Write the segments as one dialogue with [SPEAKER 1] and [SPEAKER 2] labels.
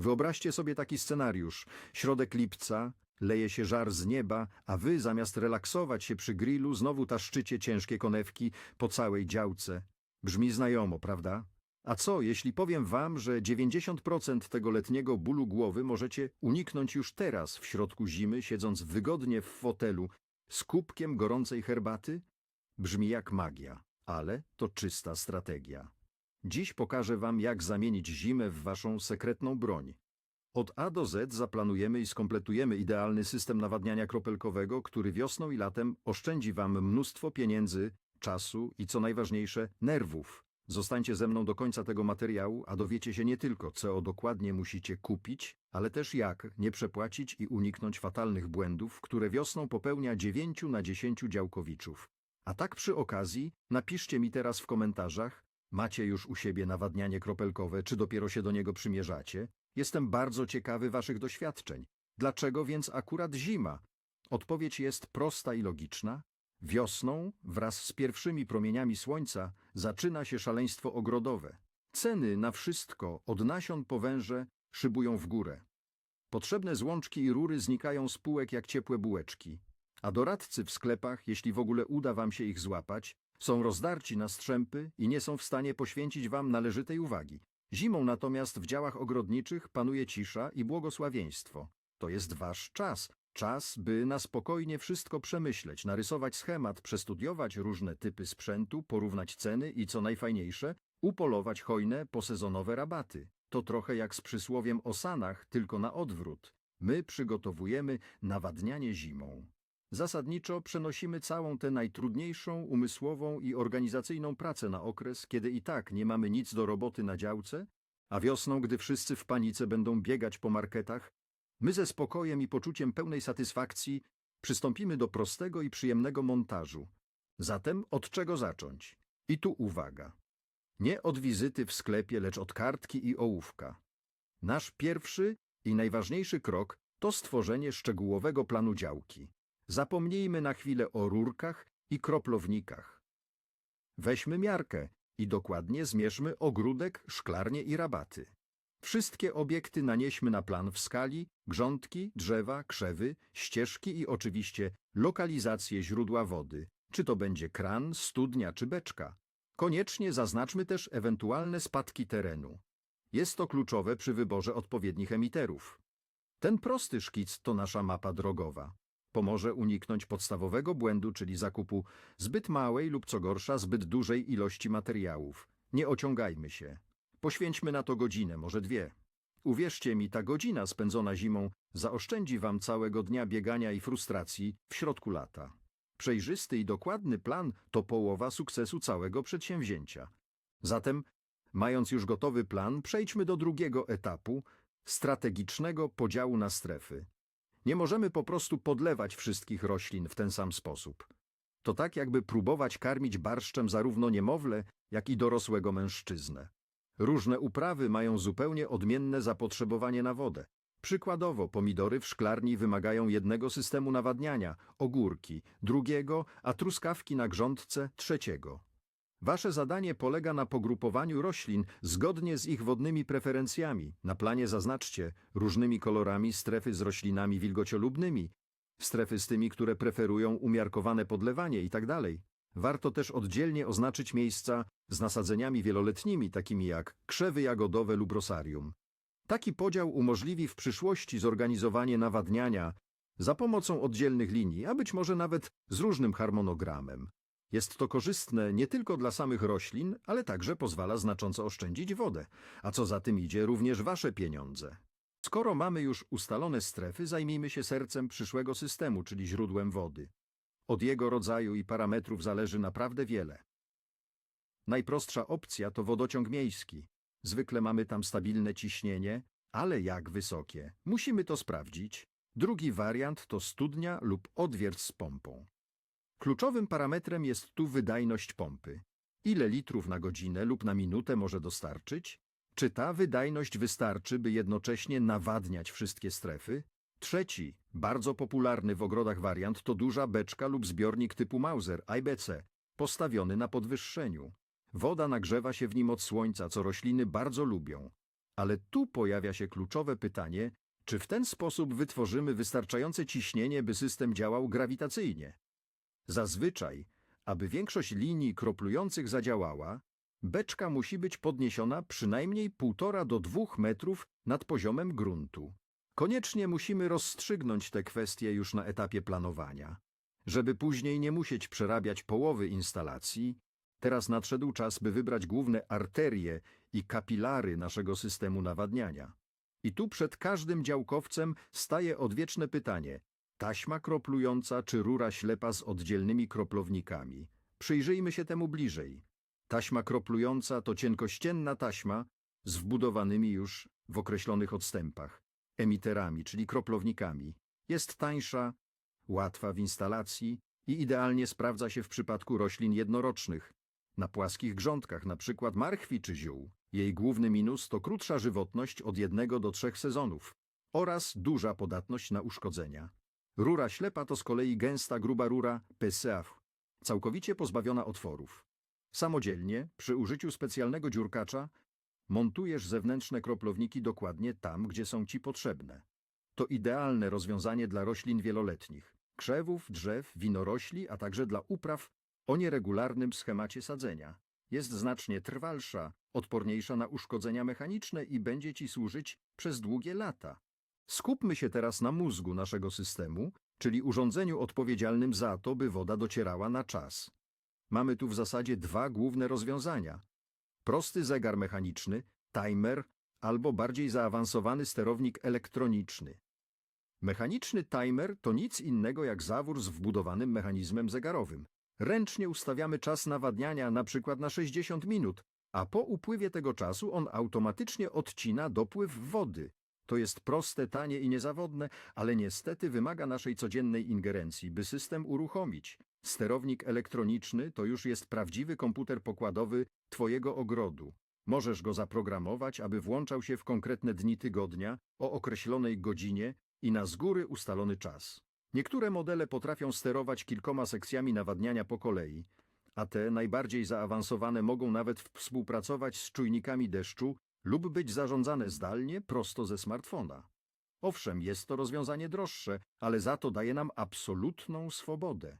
[SPEAKER 1] Wyobraźcie sobie taki scenariusz. Środek lipca, leje się żar z nieba, a wy zamiast relaksować się przy grillu znowu taszczycie ciężkie konewki po całej działce. Brzmi znajomo, prawda? A co, jeśli powiem wam, że 90% tego letniego bólu głowy możecie uniknąć już teraz, w środku zimy, siedząc wygodnie w fotelu z kubkiem gorącej herbaty? Brzmi jak magia, ale to czysta strategia. Dziś pokażę wam, jak zamienić zimę w waszą sekretną broń. Od A do Z zaplanujemy i skompletujemy idealny system nawadniania kropelkowego, który wiosną i latem oszczędzi wam mnóstwo pieniędzy, czasu i co najważniejsze, nerwów. Zostańcie ze mną do końca tego materiału, a dowiecie się nie tylko, co dokładnie musicie kupić, ale też jak nie przepłacić i uniknąć fatalnych błędów, które wiosną popełnia 9 na 10 działkowiczów. A tak przy okazji, napiszcie mi teraz w komentarzach, macie już u siebie nawadnianie kropelkowe, czy dopiero się do niego przymierzacie? Jestem bardzo ciekawy waszych doświadczeń. Dlaczego więc akurat zima? Odpowiedź jest prosta i logiczna. Wiosną, wraz z pierwszymi promieniami słońca, zaczyna się szaleństwo ogrodowe. Ceny na wszystko, od nasion po węże, szybują w górę. Potrzebne złączki i rury znikają z półek jak ciepłe bułeczki. A doradcy w sklepach, jeśli w ogóle uda wam się ich złapać, są rozdarci na strzępy i nie są w stanie poświęcić wam należytej uwagi. Zimą natomiast w działach ogrodniczych panuje cisza i błogosławieństwo. To jest wasz czas. Czas, by na spokojnie wszystko przemyśleć, narysować schemat, przestudiować różne typy sprzętu, porównać ceny i co najfajniejsze, upolować hojne, posezonowe rabaty. To trochę jak z przysłowiem o sanach, tylko na odwrót. My przygotowujemy nawadnianie zimą. Zasadniczo przenosimy całą tę najtrudniejszą umysłową i organizacyjną pracę na okres, kiedy i tak nie mamy nic do roboty na działce, a wiosną, gdy wszyscy w panice będą biegać po marketach, my ze spokojem i poczuciem pełnej satysfakcji przystąpimy do prostego i przyjemnego montażu. Zatem od czego zacząć? I tu uwaga. Nie od wizyty w sklepie, lecz od kartki i ołówka. Nasz pierwszy i najważniejszy krok to stworzenie szczegółowego planu działki. Zapomnijmy na chwilę o rurkach i kroplownikach. Weźmy miarkę i dokładnie zmierzmy ogródek, szklarnie i rabaty. Wszystkie obiekty nanieśmy na plan w skali, grządki, drzewa, krzewy, ścieżki i oczywiście lokalizację źródła wody, czy to będzie kran, studnia czy beczka. Koniecznie zaznaczmy też ewentualne spadki terenu. Jest to kluczowe przy wyborze odpowiednich emiterów. Ten prosty szkic to nasza mapa drogowa. Pomoże uniknąć podstawowego błędu, czyli zakupu zbyt małej lub co gorsza zbyt dużej ilości materiałów. Nie ociągajmy się. Poświęćmy na to godzinę, może dwie. Uwierzcie mi, ta godzina spędzona zimą zaoszczędzi wam całego dnia biegania i frustracji w środku lata. Przejrzysty i dokładny plan to połowa sukcesu całego przedsięwzięcia. Zatem, mając już gotowy plan, przejdźmy do drugiego etapu strategicznego podziału na strefy. Nie możemy po prostu podlewać wszystkich roślin w ten sam sposób. To tak jakby próbować karmić barszczem zarówno niemowlę, jak i dorosłego mężczyznę. Różne uprawy mają zupełnie odmienne zapotrzebowanie na wodę. Przykładowo pomidory w szklarni wymagają jednego systemu nawadniania, ogórki, drugiego, a truskawki na grządce trzeciego. Wasze zadanie polega na pogrupowaniu roślin zgodnie z ich wodnymi preferencjami. Na planie zaznaczcie różnymi kolorami strefy z roślinami wilgociolubnymi, strefy z tymi, które preferują umiarkowane podlewanie itd. Warto też oddzielnie oznaczyć miejsca z nasadzeniami wieloletnimi, takimi jak krzewy jagodowe lub rosarium. Taki podział umożliwi w przyszłości zorganizowanie nawadniania za pomocą oddzielnych linii, a być może nawet z różnym harmonogramem. Jest to korzystne nie tylko dla samych roślin, ale także pozwala znacząco oszczędzić wodę, a co za tym idzie również wasze pieniądze. Skoro mamy już ustalone strefy, zajmijmy się sercem przyszłego systemu, czyli źródłem wody. Od jego rodzaju i parametrów zależy naprawdę wiele. Najprostsza opcja to wodociąg miejski. Zwykle mamy tam stabilne ciśnienie, ale jak wysokie? Musimy to sprawdzić. Drugi wariant to studnia lub odwiert z pompą. Kluczowym parametrem jest tu wydajność pompy. Ile litrów na godzinę lub na minutę może dostarczyć? Czy ta wydajność wystarczy, by jednocześnie nawadniać wszystkie strefy? Trzeci, bardzo popularny w ogrodach wariant to duża beczka lub zbiornik typu Mauser IBC, postawiony na podwyższeniu. Woda nagrzewa się w nim od słońca, co rośliny bardzo lubią. Ale tu pojawia się kluczowe pytanie, czy w ten sposób wytworzymy wystarczające ciśnienie, by system działał grawitacyjnie? Zazwyczaj, aby większość linii kroplujących zadziałała, beczka musi być podniesiona przynajmniej 1,5 do 2 metrów nad poziomem gruntu. Koniecznie musimy rozstrzygnąć te kwestie już na etapie planowania. Żeby później nie musieć przerabiać połowy instalacji, teraz nadszedł czas, by wybrać główne arterie i kapilary naszego systemu nawadniania. I tu przed każdym działkowcem staje odwieczne pytanie: taśma kroplująca czy rura ślepa z oddzielnymi kroplownikami? Przyjrzyjmy się temu bliżej. Taśma kroplująca to cienkościenna taśma z wbudowanymi już w określonych odstępach emiterami, czyli kroplownikami. Jest tańsza, łatwa w instalacji i idealnie sprawdza się w przypadku roślin jednorocznych, na płaskich grządkach, przykład marchwi czy ziół. Jej główny minus to krótsza żywotność od jednego do trzech sezonów oraz duża podatność na uszkodzenia. Rura ślepa to z kolei gęsta, gruba rura PSAF, całkowicie pozbawiona otworów. Samodzielnie, przy użyciu specjalnego dziurkacza, montujesz zewnętrzne kroplownik dokładnie tam, gdzie są ci potrzebne. To idealne rozwiązanie dla roślin wieloletnich, krzewów, drzew, winorośli, a także dla upraw o nieregularnym schemacie sadzenia. Jest znacznie trwalsza, odporniejsza na uszkodzenia mechaniczne i będzie ci służyć przez długie lata. Skupmy się teraz na mózgu naszego systemu, czyli urządzeniu odpowiedzialnym za to, by woda docierała na czas. Mamy tu w zasadzie dwa główne rozwiązania. Prosty zegar mechaniczny, timer albo bardziej zaawansowany sterownik elektroniczny. Mechaniczny timer to nic innego jak zawór z wbudowanym mechanizmem zegarowym. Ręcznie ustawiamy czas nawadniania na przykład na 60 minut, a po upływie tego czasu on automatycznie odcina dopływ wody. To jest proste, tanie i niezawodne, ale niestety wymaga naszej codziennej ingerencji, by system uruchomić. Sterownik elektroniczny to już jest prawdziwy komputer pokładowy Twojego ogrodu. Możesz go zaprogramować, aby włączał się w konkretne dni tygodnia, o określonej godzinie i na z góry ustalony czas. Niektóre modele potrafią sterować kilkoma sekcjami nawadniania po kolei, a te najbardziej zaawansowane mogą nawet współpracować z czujnikami deszczu lub być zarządzane zdalnie prosto ze smartfona. Owszem, jest to rozwiązanie droższe, ale za to daje nam absolutną swobodę.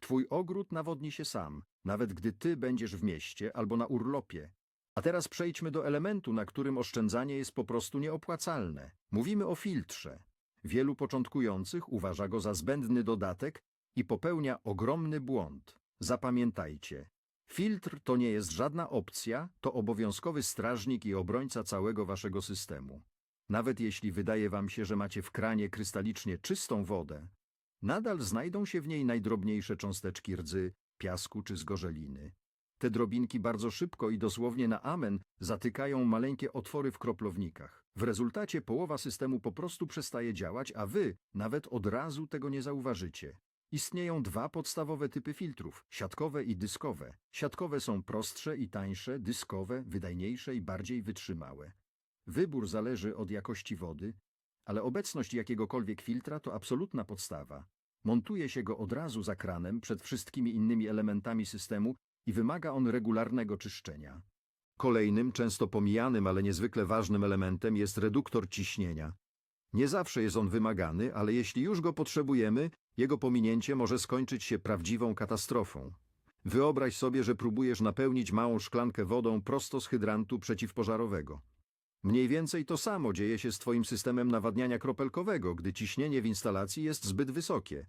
[SPEAKER 1] Twój ogród nawodni się sam, nawet gdy ty będziesz w mieście albo na urlopie. A teraz przejdźmy do elementu, na którym oszczędzanie jest po prostu nieopłacalne. Mówimy o filtrze. Wielu początkujących uważa go za zbędny dodatek i popełnia ogromny błąd. Zapamiętajcie, filtr to nie jest żadna opcja, to obowiązkowy strażnik i obrońca całego waszego systemu. Nawet jeśli wydaje wam się, że macie w kranie krystalicznie czystą wodę, nadal znajdą się w niej najdrobniejsze cząsteczki rdzy, piasku czy zgorzeliny. Te drobinki bardzo szybko i dosłownie na amen zatykają maleńkie otwory w kroplownikach. W rezultacie połowa systemu po prostu przestaje działać, a wy nawet od razu tego nie zauważycie. Istnieją dwa podstawowe typy filtrów, siatkowe i dyskowe. Siatkowe są prostsze i tańsze, dyskowe, wydajniejsze i bardziej wytrzymałe. Wybór zależy od jakości wody, ale obecność jakiegokolwiek filtra to absolutna podstawa. Montuje się go od razu za kranem przed wszystkimi innymi elementami systemu i wymaga on regularnego czyszczenia. Kolejnym, często pomijanym, ale niezwykle ważnym elementem jest reduktor ciśnienia. Nie zawsze jest on wymagany, ale jeśli już go potrzebujemy, jego pominięcie może skończyć się prawdziwą katastrofą. Wyobraź sobie, że próbujesz napełnić małą szklankę wodą prosto z hydrantu przeciwpożarowego. Mniej więcej to samo dzieje się z Twoim systemem nawadniania kropelkowego, gdy ciśnienie w instalacji jest zbyt wysokie.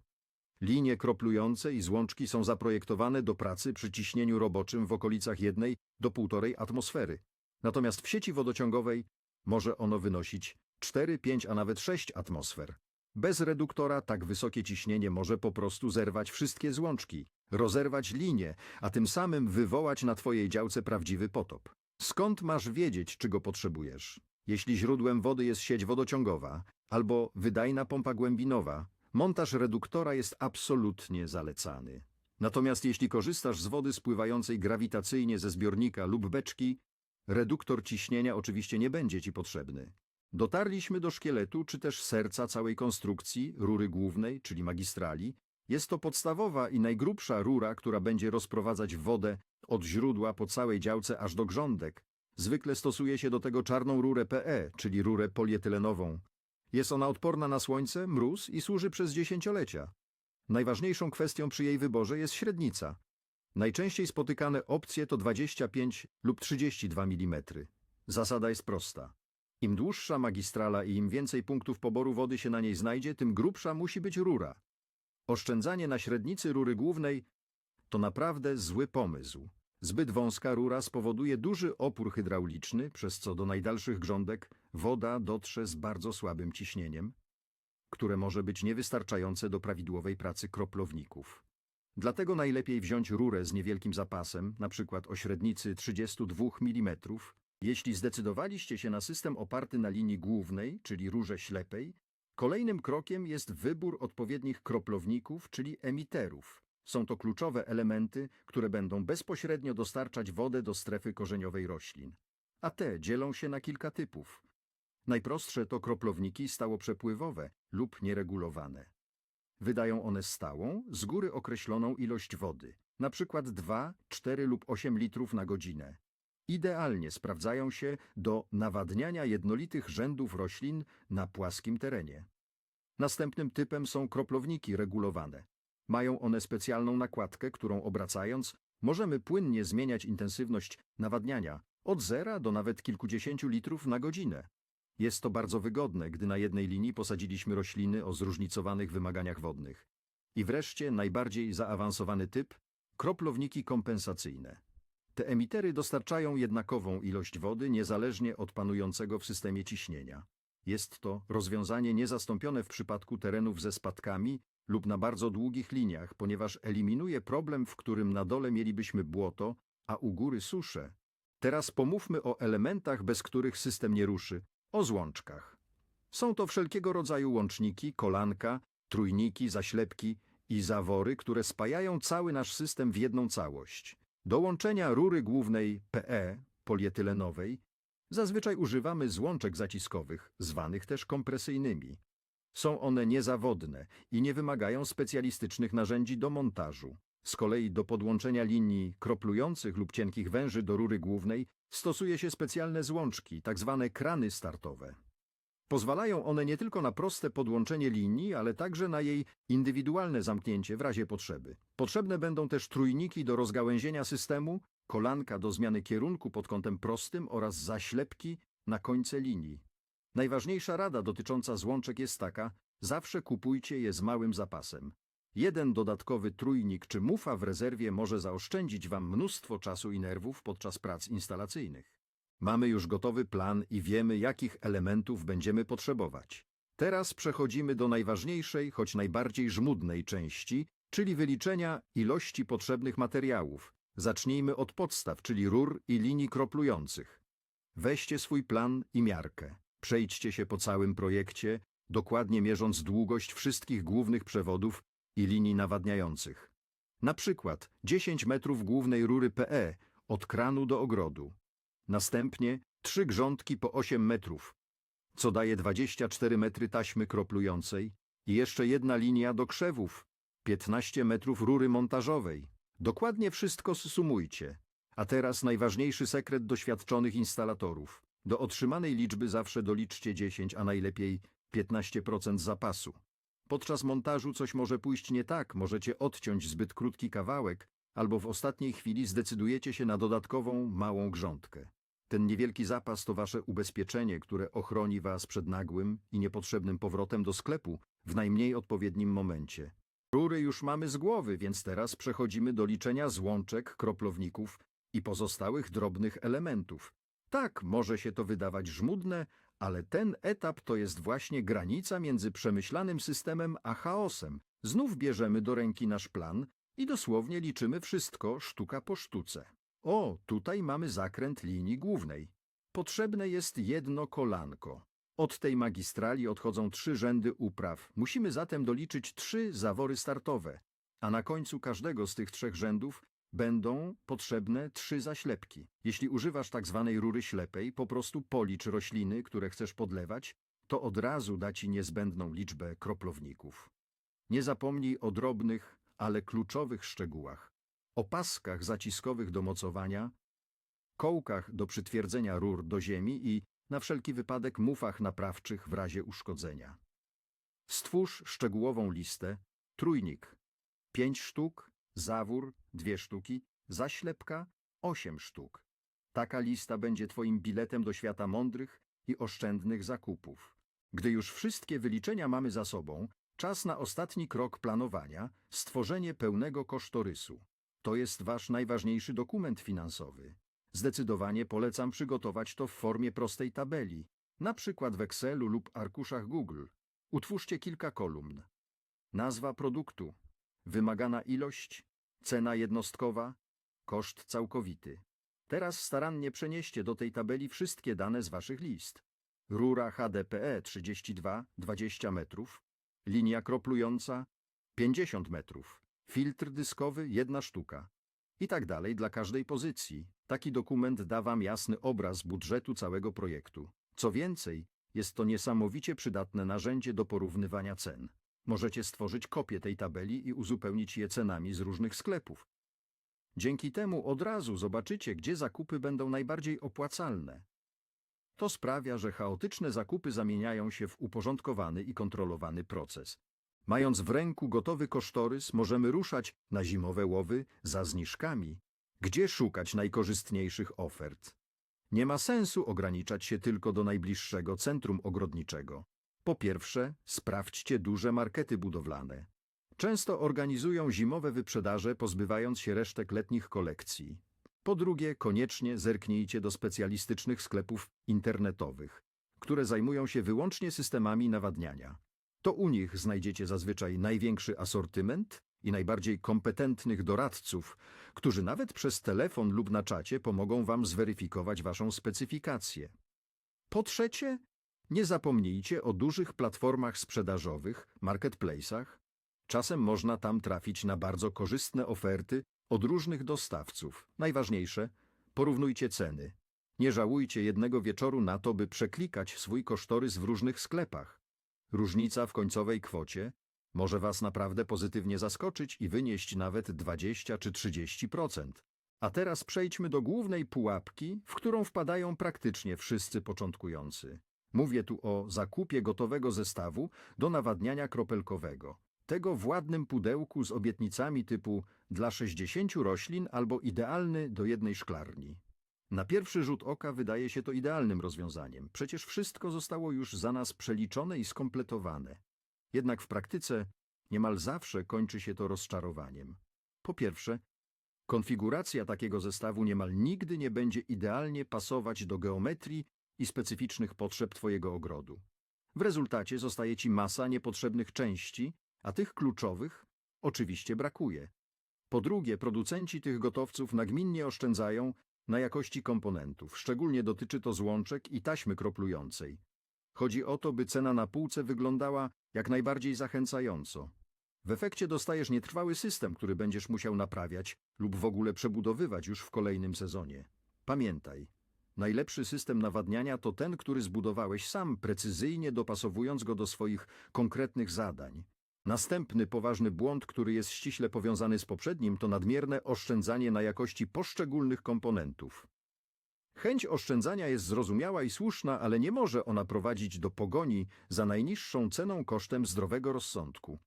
[SPEAKER 1] Linie kroplujące i złączki są zaprojektowane do pracy przy ciśnieniu roboczym w okolicach jednej do półtorej atmosfery. Natomiast w sieci wodociągowej może ono wynosić 4, 5, a nawet 6 atmosfer. Bez reduktora tak wysokie ciśnienie może po prostu zerwać wszystkie złączki, rozerwać linie, a tym samym wywołać na Twojej działce prawdziwy potop. Skąd masz wiedzieć, czego potrzebujesz? Jeśli źródłem wody jest sieć wodociągowa albo wydajna pompa głębinowa, montaż reduktora jest absolutnie zalecany. Natomiast jeśli korzystasz z wody spływającej grawitacyjnie ze zbiornika lub beczki, reduktor ciśnienia oczywiście nie będzie Ci potrzebny. Dotarliśmy do szkieletu czy też serca całej konstrukcji, rury głównej, czyli magistrali. Jest to podstawowa i najgrubsza rura, która będzie rozprowadzać wodę od źródła po całej działce aż do grządek. Zwykle stosuje się do tego czarną rurę PE, czyli rurę polietylenową. Jest ona odporna na słońce, mróz i służy przez dziesięciolecia. Najważniejszą kwestią przy jej wyborze jest średnica. Najczęściej spotykane opcje to 25 lub 32 mm. Zasada jest prosta. Im dłuższa magistrala i im więcej punktów poboru wody się na niej znajdzie, tym grubsza musi być rura. Oszczędzanie na średnicy rury głównej to naprawdę zły pomysł. Zbyt wąska rura spowoduje duży opór hydrauliczny, przez co do najdalszych grządek woda dotrze z bardzo słabym ciśnieniem, które może być niewystarczające do prawidłowej pracy kroplowników. Dlatego najlepiej wziąć rurę z niewielkim zapasem, np. o średnicy 32 mm. Jeśli zdecydowaliście się na system oparty na linii głównej, czyli rurze ślepej, kolejnym krokiem jest wybór odpowiednich kroplowników, czyli emiterów. Są to kluczowe elementy, które będą bezpośrednio dostarczać wodę do strefy korzeniowej roślin. A te dzielą się na kilka typów. Najprostsze to kroplowniki stałoprzepływowe lub nieregulowane. Wydają one stałą, z góry określoną ilość wody, przykład 2, 4 lub 8 litrów na godzinę. Idealnie sprawdzają się do nawadniania jednolitych rzędów roślin na płaskim terenie. Następnym typem są kroplowniki regulowane. Mają one specjalną nakładkę, którą obracając możemy płynnie zmieniać intensywność nawadniania od zera do nawet kilkudziesięciu litrów na godzinę. Jest to bardzo wygodne, gdy na jednej linii posadziliśmy rośliny o zróżnicowanych wymaganiach wodnych. I wreszcie najbardziej zaawansowany typ kroplowniki kompensacyjne. Te emitery dostarczają jednakową ilość wody niezależnie od panującego w systemie ciśnienia. Jest to rozwiązanie niezastąpione w przypadku terenów ze spadkami lub na bardzo długich liniach, ponieważ eliminuje problem, w którym na dole mielibyśmy błoto, a u góry suszę. Teraz pomówmy o elementach, bez których system nie ruszy, o złączkach. Są to wszelkiego rodzaju łączniki, kolanka, trójniki, zaślepki i zawory, które spajają cały nasz system w jedną całość. Łączenia rury głównej PE, polietylenowej, zazwyczaj używamy złączek zaciskowych, zwanych też kompresyjnymi. Są one niezawodne i nie wymagają specjalistycznych narzędzi do montażu. Z kolei do podłączenia linii kroplujących lub cienkich węży do rury głównej stosuje się specjalne złączki, tak zwane krany startowe. Pozwalają one nie tylko na proste podłączenie linii, ale także na jej indywidualne zamknięcie w razie potrzeby. Potrzebne będą też trójniki do rozgałęzienia systemu, kolanka do zmiany kierunku pod kątem prostym oraz zaślepki na końce linii. Najważniejsza rada dotycząca złączek jest taka, zawsze kupujcie je z małym zapasem. Jeden dodatkowy trójnik czy mufa w rezerwie może zaoszczędzić Wam mnóstwo czasu i nerwów podczas prac instalacyjnych. Mamy już gotowy plan i wiemy, jakich elementów będziemy potrzebować. Teraz przechodzimy do najważniejszej, choć najbardziej żmudnej części, czyli wyliczenia ilości potrzebnych materiałów. Zacznijmy od podstaw, czyli rur i linii kroplujących. Weźcie swój plan i miarkę. Przejdźcie się po całym projekcie, dokładnie mierząc długość wszystkich głównych przewodów i linii nawadniających. Na przykład 10 metrów głównej rury PE od kranu do ogrodu. Następnie trzy grządki po 8 metrów, co daje 24 metry taśmy kroplującej i jeszcze jedna linia do krzewów, 15 metrów rury montażowej. Dokładnie wszystko zsumujcie. A teraz najważniejszy sekret doświadczonych instalatorów. Do otrzymanej liczby zawsze doliczcie 10, a najlepiej 15% zapasu. Podczas montażu coś może pójść nie tak, możecie odciąć zbyt krótki kawałek, albo w ostatniej chwili zdecydujecie się na dodatkową, małą grządkę. Ten niewielki zapas to wasze ubezpieczenie, które ochroni was przed nagłym i niepotrzebnym powrotem do sklepu w najmniej odpowiednim momencie. Rury już mamy z głowy, więc teraz przechodzimy do liczenia złączek, kroplowników i pozostałych drobnych elementów. Tak, może się to wydawać żmudne, ale ten etap to jest właśnie granica między przemyślanym systemem a chaosem. Znów bierzemy do ręki nasz plan i dosłownie liczymy wszystko sztuka po sztuce. O, tutaj mamy zakręt linii głównej. Potrzebne jest jedno kolanko. Od tej magistrali odchodzą trzy rzędy upraw. Musimy zatem doliczyć trzy zawory startowe, a na końcu każdego z tych trzech rzędów będą potrzebne trzy zaślepki. Jeśli używasz tak zwanej rury ślepej, po prostu policz rośliny, które chcesz podlewać, to od razu da ci niezbędną liczbę kroplowników. Nie zapomnij o drobnych, ale kluczowych szczegółach. O paskach zaciskowych do mocowania kołkach do przytwierdzenia rur do ziemi i na wszelki wypadek mufach naprawczych w razie uszkodzenia. Stwórz szczegółową listę. Trójnik 5 sztuk, zawór 2 sztuki, zaślepka 8 sztuk. Taka lista będzie Twoim biletem do świata mądrych i oszczędnych zakupów. Gdy już wszystkie wyliczenia mamy za sobą, czas na ostatni krok planowania stworzenie pełnego kosztorysu. To jest Wasz najważniejszy dokument finansowy. Zdecydowanie polecam przygotować to w formie prostej tabeli, na przykład w Excelu lub arkuszach Google. Utwórzcie kilka kolumn. Nazwa produktu, wymagana ilość, cena jednostkowa, koszt całkowity. Teraz starannie przenieście do tej tabeli wszystkie dane z Waszych list. Rura HDPE 32, 20 metrów, linia kroplująca 50 metrów, filtr dyskowy 1 sztuka i tak dalej dla każdej pozycji. Taki dokument da Wam jasny obraz budżetu całego projektu. Co więcej, jest to niesamowicie przydatne narzędzie do porównywania cen. Możecie stworzyć kopię tej tabeli i uzupełnić je cenami z różnych sklepów. Dzięki temu od razu zobaczycie, gdzie zakupy będą najbardziej opłacalne. To sprawia, że chaotyczne zakupy zamieniają się w uporządkowany i kontrolowany proces. Mając w ręku gotowy kosztorys, możemy ruszać na zimowe łowy za zniżkami. Gdzie szukać najkorzystniejszych ofert? Nie ma sensu ograniczać się tylko do najbliższego centrum ogrodniczego. Po pierwsze, sprawdźcie duże markety budowlane. Często organizują zimowe wyprzedaże, pozbywając się resztek letnich kolekcji. Po drugie, koniecznie zerknijcie do specjalistycznych sklepów internetowych, które zajmują się wyłącznie systemami nawadniania. To u nich znajdziecie zazwyczaj największy asortyment i najbardziej kompetentnych doradców, którzy nawet przez telefon lub na czacie pomogą Wam zweryfikować Waszą specyfikację. Po trzecie, nie zapomnijcie o dużych platformach sprzedażowych, marketplace'ach. Czasem można tam trafić na bardzo korzystne oferty od różnych dostawców. Najważniejsze, porównujcie ceny. Nie żałujcie jednego wieczoru na to, by przeklikać swój kosztorys w różnych sklepach. Różnica w końcowej kwocie może Was naprawdę pozytywnie zaskoczyć i wynieść nawet 20 czy 30%. A teraz przejdźmy do głównej pułapki, w którą wpadają praktycznie wszyscy początkujący. Mówię tu o zakupie gotowego zestawu do nawadniania kropelkowego. Tego w ładnym pudełku z obietnicami typu dla 60 roślin albo idealny do jednej szklarni. Na pierwszy rzut oka wydaje się to idealnym rozwiązaniem. Przecież wszystko zostało już za nas przeliczone i skompletowane. Jednak w praktyce niemal zawsze kończy się to rozczarowaniem. Po pierwsze, konfiguracja takiego zestawu niemal nigdy nie będzie idealnie pasować do geometrii i specyficznych potrzeb Twojego ogrodu. W rezultacie zostaje Ci masa niepotrzebnych części, a tych kluczowych oczywiście brakuje. Po drugie, producenci tych gotowców nagminnie oszczędzają na jakości komponentów, szczególnie dotyczy to złączek i taśmy kroplującej. Chodzi o to, by cena na półce wyglądała jak najbardziej zachęcająco. W efekcie dostajesz nietrwały system, który będziesz musiał naprawiać lub w ogóle przebudowywać już w kolejnym sezonie. Pamiętaj, najlepszy system nawadniania to ten, który zbudowałeś sam, precyzyjnie dopasowując go do swoich konkretnych zadań. Następny poważny błąd, który jest ściśle powiązany z poprzednim, to nadmierne oszczędzanie na jakości poszczególnych komponentów. Chęć oszczędzania jest zrozumiała i słuszna, ale nie może ona prowadzić do pogoni za najniższą ceną kosztem zdrowego rozsądku.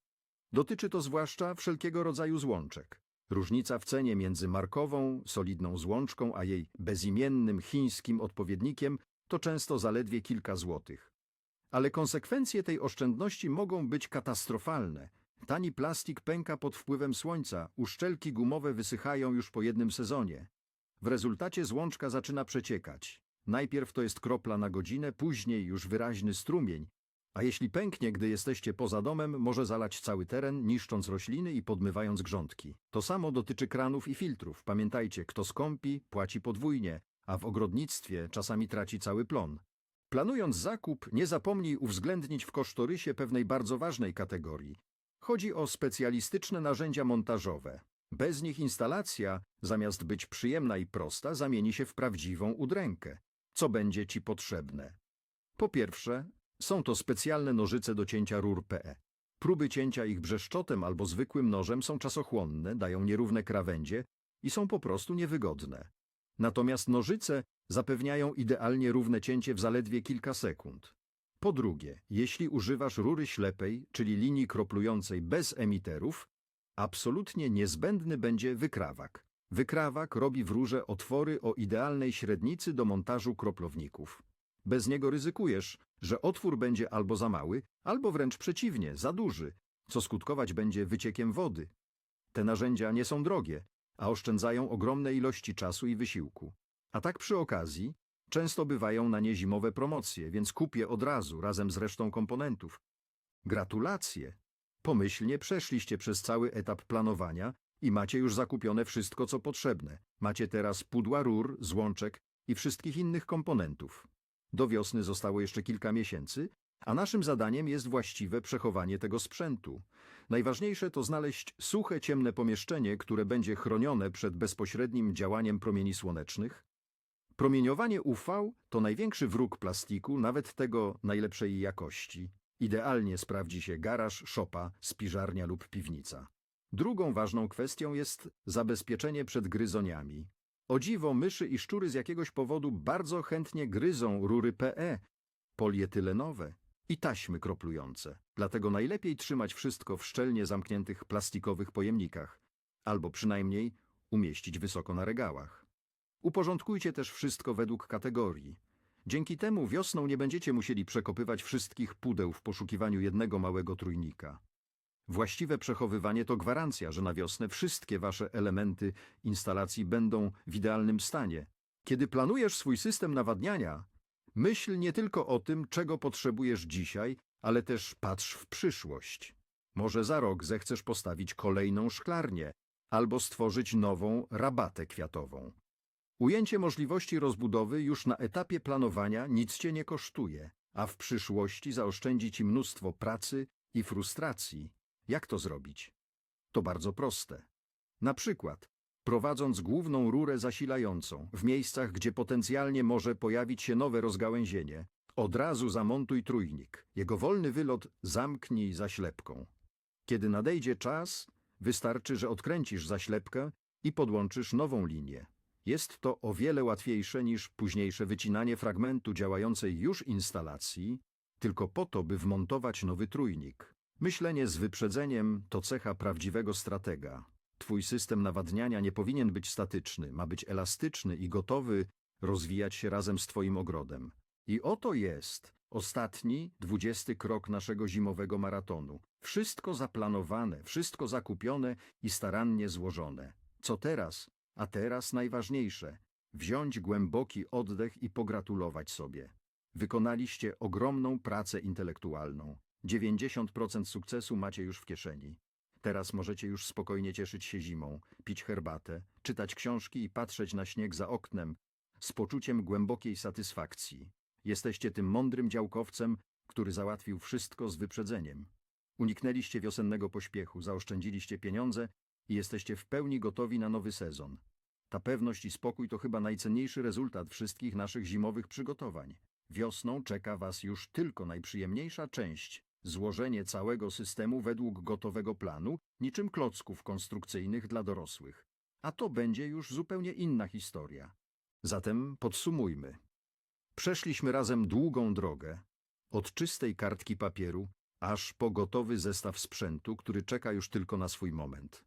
[SPEAKER 1] Dotyczy to zwłaszcza wszelkiego rodzaju złączek. Różnica w cenie między markową, solidną złączką, a jej bezimiennym chińskim odpowiednikiem to często zaledwie kilka złotych. Ale konsekwencje tej oszczędności mogą być katastrofalne. Tani plastik pęka pod wpływem słońca, uszczelki gumowe wysychają już po jednym sezonie. W rezultacie złączka zaczyna przeciekać. Najpierw to jest kropla na godzinę, później już wyraźny strumień, a jeśli pęknie, gdy jesteście poza domem, może zalać cały teren, niszcząc rośliny i podmywając grządki. To samo dotyczy kranów i filtrów. Pamiętajcie, kto skąpi, płaci podwójnie, a w ogrodnictwie czasami traci cały plon. Planując zakup, nie zapomnij uwzględnić w kosztorysie pewnej bardzo ważnej kategorii. Chodzi o specjalistyczne narzędzia montażowe. Bez nich instalacja, zamiast być przyjemna i prosta, zamieni się w prawdziwą udrękę. Co będzie Ci potrzebne? Po pierwsze, są to specjalne nożyce do cięcia rur PE. Próby cięcia ich brzeszczotem albo zwykłym nożem są czasochłonne, dają nierówne krawędzie i są po prostu niewygodne. Natomiast nożyce zapewniają idealnie równe cięcie w zaledwie kilka sekund. Po drugie, jeśli używasz rury ślepej, czyli linii kroplującej bez emiterów, absolutnie niezbędny będzie wykrawak. Wykrawak robi w rurze otwory o idealnej średnicy do montażu kroplowników. Bez niego ryzykujesz, że otwór będzie albo za mały, albo wręcz przeciwnie, za duży, co skutkować będzie wyciekiem wody. Te narzędzia nie są drogie, a oszczędzają ogromne ilości czasu i wysiłku. A tak przy okazji, często bywają na nie zimowe promocje, więc kupię od razu razem z resztą komponentów. Gratulacje! Pomyślnie przeszliście przez cały etap planowania i macie już zakupione wszystko, co potrzebne. Macie teraz pudła rur, złączek i wszystkich innych komponentów. Do wiosny zostało jeszcze kilka miesięcy, a naszym zadaniem jest właściwe przechowanie tego sprzętu. Najważniejsze to znaleźć suche, ciemne pomieszczenie, które będzie chronione przed bezpośrednim działaniem promieni słonecznych. Promieniowanie UV to największy wróg plastiku, nawet tego najlepszej jakości. Idealnie sprawdzi się garaż, szopa, spiżarnia lub piwnica. Drugą ważną kwestią jest zabezpieczenie przed gryzoniami. O dziwo, myszy i szczury z jakiegoś powodu bardzo chętnie gryzą rury PE, polietylenowe i taśmy kroplujące. Dlatego najlepiej trzymać wszystko w szczelnie zamkniętych plastikowych pojemnikach, albo przynajmniej umieścić wysoko na regałach. Uporządkujcie też wszystko według kategorii. Dzięki temu wiosną nie będziecie musieli przekopywać wszystkich pudeł w poszukiwaniu jednego małego trójnika. Właściwe przechowywanie to gwarancja, że na wiosnę wszystkie wasze elementy instalacji będą w idealnym stanie. Kiedy planujesz swój system nawadniania, myśl nie tylko o tym, czego potrzebujesz dzisiaj, ale też patrz w przyszłość. Może za rok zechcesz postawić kolejną szklarnię albo stworzyć nową rabatę kwiatową. Ujęcie możliwości rozbudowy już na etapie planowania nic cię nie kosztuje, a w przyszłości zaoszczędzi ci mnóstwo pracy i frustracji. Jak to zrobić? To bardzo proste. Na przykład, prowadząc główną rurę zasilającą w miejscach, gdzie potencjalnie może pojawić się nowe rozgałęzienie, od razu zamontuj trójnik. Jego wolny wylot zamknij zaślepką. Kiedy nadejdzie czas, wystarczy, że odkręcisz zaślepkę i podłączysz nową linię. Jest to o wiele łatwiejsze niż późniejsze wycinanie fragmentu działającej już instalacji, tylko po to, by wmontować nowy trójnik. Myślenie z wyprzedzeniem to cecha prawdziwego stratega. Twój system nawadniania nie powinien być statyczny, ma być elastyczny i gotowy rozwijać się razem z Twoim ogrodem. I oto jest ostatni, dwudziesty krok naszego zimowego maratonu. Wszystko zaplanowane, wszystko zakupione i starannie złożone. Co teraz? A teraz najważniejsze. Wziąć głęboki oddech i pogratulować sobie. Wykonaliście ogromną pracę intelektualną. 90% sukcesu macie już w kieszeni. Teraz możecie już spokojnie cieszyć się zimą, pić herbatę, czytać książki i patrzeć na śnieg za oknem z poczuciem głębokiej satysfakcji. Jesteście tym mądrym działkowcem, który załatwił wszystko z wyprzedzeniem. Uniknęliście wiosennego pośpiechu, zaoszczędziliście pieniądze i jesteście w pełni gotowi na nowy sezon. Ta pewność i spokój to chyba najcenniejszy rezultat wszystkich naszych zimowych przygotowań. Wiosną czeka Was już tylko najprzyjemniejsza część złożenie całego systemu według gotowego planu, niczym klocków konstrukcyjnych dla dorosłych. A to będzie już zupełnie inna historia. Zatem podsumujmy. Przeszliśmy razem długą drogę, od czystej kartki papieru, aż po gotowy zestaw sprzętu, który czeka już tylko na swój moment.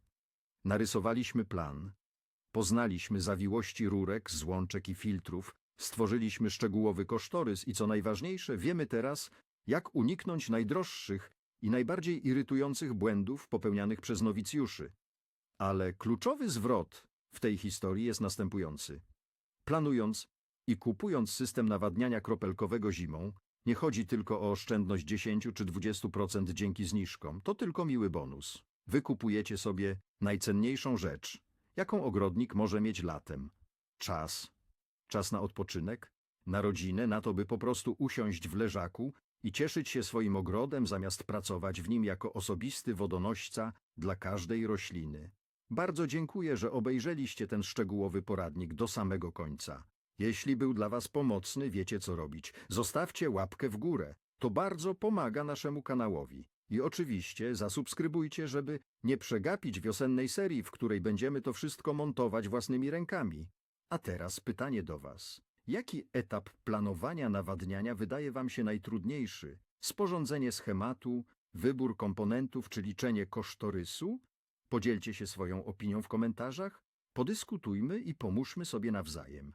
[SPEAKER 1] Narysowaliśmy plan, poznaliśmy zawiłości rurek, złączek i filtrów, stworzyliśmy szczegółowy kosztorys i co najważniejsze, wiemy teraz, jak uniknąć najdroższych i najbardziej irytujących błędów popełnianych przez nowicjuszy. Ale kluczowy zwrot w tej historii jest następujący. Planując i kupując system nawadniania kropelkowego zimą, nie chodzi tylko o oszczędność 10 czy 20% dzięki zniżkom, to tylko miły bonus. Wy kupujecie sobie najcenniejszą rzecz, jaką ogrodnik może mieć latem. Czas. Czas na odpoczynek, na rodzinę, na to, by po prostu usiąść w leżaku i cieszyć się swoim ogrodem, zamiast pracować w nim jako osobisty wodonośca dla każdej rośliny. Bardzo dziękuję, że obejrzeliście ten szczegółowy poradnik do samego końca. Jeśli był dla Was pomocny, wiecie co robić. Zostawcie łapkę w górę. To bardzo pomaga naszemu kanałowi. I oczywiście zasubskrybujcie, żeby nie przegapić wiosennej serii, w której będziemy to wszystko montować własnymi rękami. A teraz pytanie do Was. Jaki etap planowania nawadniania wydaje Wam się najtrudniejszy? Sporządzenie schematu, wybór komponentów czy liczenie kosztorysu? Podzielcie się swoją opinią w komentarzach, podyskutujmy i pomóżmy sobie nawzajem.